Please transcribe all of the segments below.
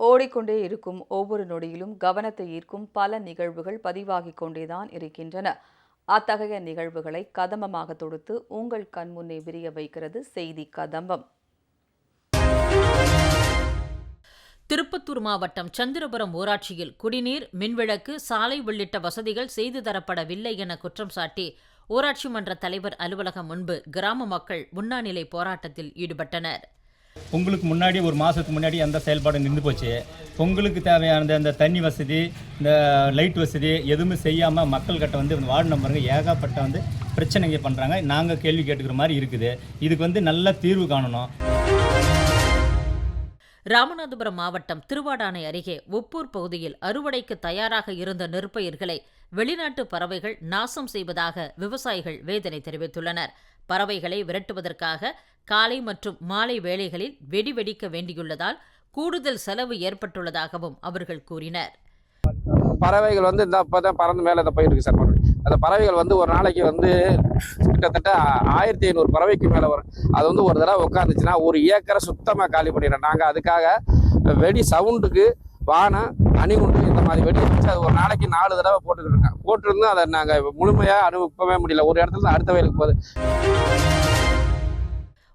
ஓடிக்கொண்டே இருக்கும் ஒவ்வொரு நொடியிலும் கவனத்தை ஈர்க்கும் பல நிகழ்வுகள் பதிவாகிக் கொண்டேதான் இருக்கின்றன. அத்தகைய நிகழ்வுகளை கதம்பமாக தொடுத்து உங்கள் கண்முன்னே விரிய வைக்கிறது செய்தி கதம்பம். திருப்பத்தூர் மாவட்டம் சந்திரபுரம் ஊராட்சியில் குடிநீர் மின்விளக்கு சாலை உள்ளிட்ட வசதிகள் செய்து தரப்படவில்லை என குற்றம் சாட்டி ஊராட்சி மன்ற தலைவர் அலுவலகம் முன்பு கிராம மக்கள் உண்ணாநிலை போராட்டத்தில் ஈடுபட்டனர். பொங்கலுக்கு முன்னாடி ஒரு மாதத்துக்கு முன்னாடி அந்த செயல்பாடு நின்று போச்சு. பொங்கலுக்கு தேவையான அந்த தண்ணி வசதி இந்த லைட் வசதி எதுவுமே செய்யாமல் மக்கள்கிட்ட வந்து வார்டு நம்பருங்க ஏகப்பட்ட வந்து பிரச்சனைங்க பண்ணுறாங்க நாங்கள் கேள்வி கேட்டுக்கிற மாதிரி இருக்குது. இதுக்கு வந்து நல்ல தீர்வு காணணும். ராமநாதபுரம் மாவட்டம் திருவாடானை அருகே உப்பூர் பகுதியில் அறுவடைக்கு தயாராக இருந்த நெற்பயிர்களை வெளிநாட்டு பறவைகள் நாசம் செய்வதாக விவசாயிகள் வேதனை தெரிவித்துள்ளனர். பறவைகளை விரட்டுவதற்காக காலை மற்றும் மாலை வேளைகளில் வெடி வெடிக்க வேண்டியுள்ளதால் கூடுதல் செலவு ஏற்பட்டுள்ளதாகவும் அவர்கள் கூறினர். பறவைகள் வந்து இந்த பறந்து மேலே இந்த போயிருக்கு சார் அந்த பறவைகள் வந்து ஒரு நாளைக்கு வந்து கிட்டத்தட்ட ஆயிரத்தி ஐநூறு பறவைக்கு மேலே வரும். அது வந்து ஒரு தடவை உட்காந்துச்சுன்னா ஒரு ஏக்கரை சுத்தமாக காலி பண்ணிடுறோம். நாங்கள் அதுக்காக வெடி சவுண்டுக்கு வானம் அணிகுண்டு இந்த மாதிரி வெடி வச்சு அது ஒரு நாளைக்கு நாலு தடவை போட்டுக்கிட்டு இருக்கோம். போட்டிருந்தோம் அதை நாங்கள் முழுமையாக அனுபவிக்கவே முடியல. ஒரு இடத்துல அடுத்த வயலுக்கு போகுது.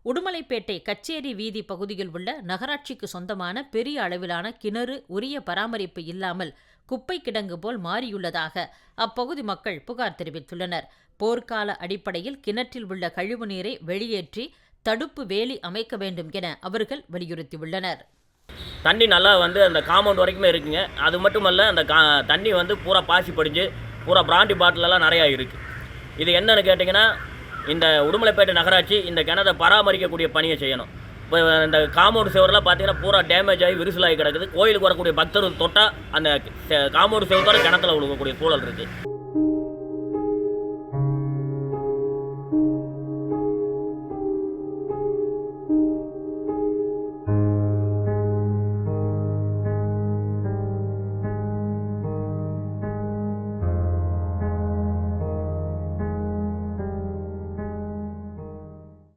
உடுமலைப்பேட்டை கச்சேரி வீதி பகுதியில் உள்ள நகராட்சிக்கு சொந்தமான பெரிய அளவிலான கிணறு உரிய பராமரிப்பு இல்லாமல் குப்பை கிடங்கு போல் மாறியுள்ளதாக அப்பகுதி மக்கள் புகார் தெரிவித்துள்ளனர். போர்க்கால அடிப்படையில் கிணற்றில் உள்ள கழிவு நீரை வெளியேற்றி தடுப்பு வேலி அமைக்க வேண்டும் என அவர்கள் வலியுறுத்தியுள்ளனர். தண்ணி நல்லா வந்து அந்த காம்பவுண்ட் வரைக்குமே இருக்குங்க. அது மட்டும் அல்ல அந்த கா தண்ணி வந்து பூரா பாசி படிஞ்சு பூரா பிராண்டி பாட்டிலெல்லாம் நிறையா இருக்குது இது என்னென்னு கேட்டிங்கன்னா இந்த உடுமலைப்பேட்டை நகராட்சி இந்த கிணத்தை பராமரிக்கக்கூடிய பணியை செய்யணும். இப்போ இந்த காம்பவுண்ட் சுவரெல்லாம் பார்த்தீங்கன்னா பூரா டேமேஜ் ஆகி விரிசலாகி கிடக்குது. கோயிலுக்கு வரக்கூடிய பக்தர்கள் தொட்டால் அந்த காம்பவுண்ட் சுவத்தோட கிணத்துல விழுகக்கூடிய சூழல் இருக்குது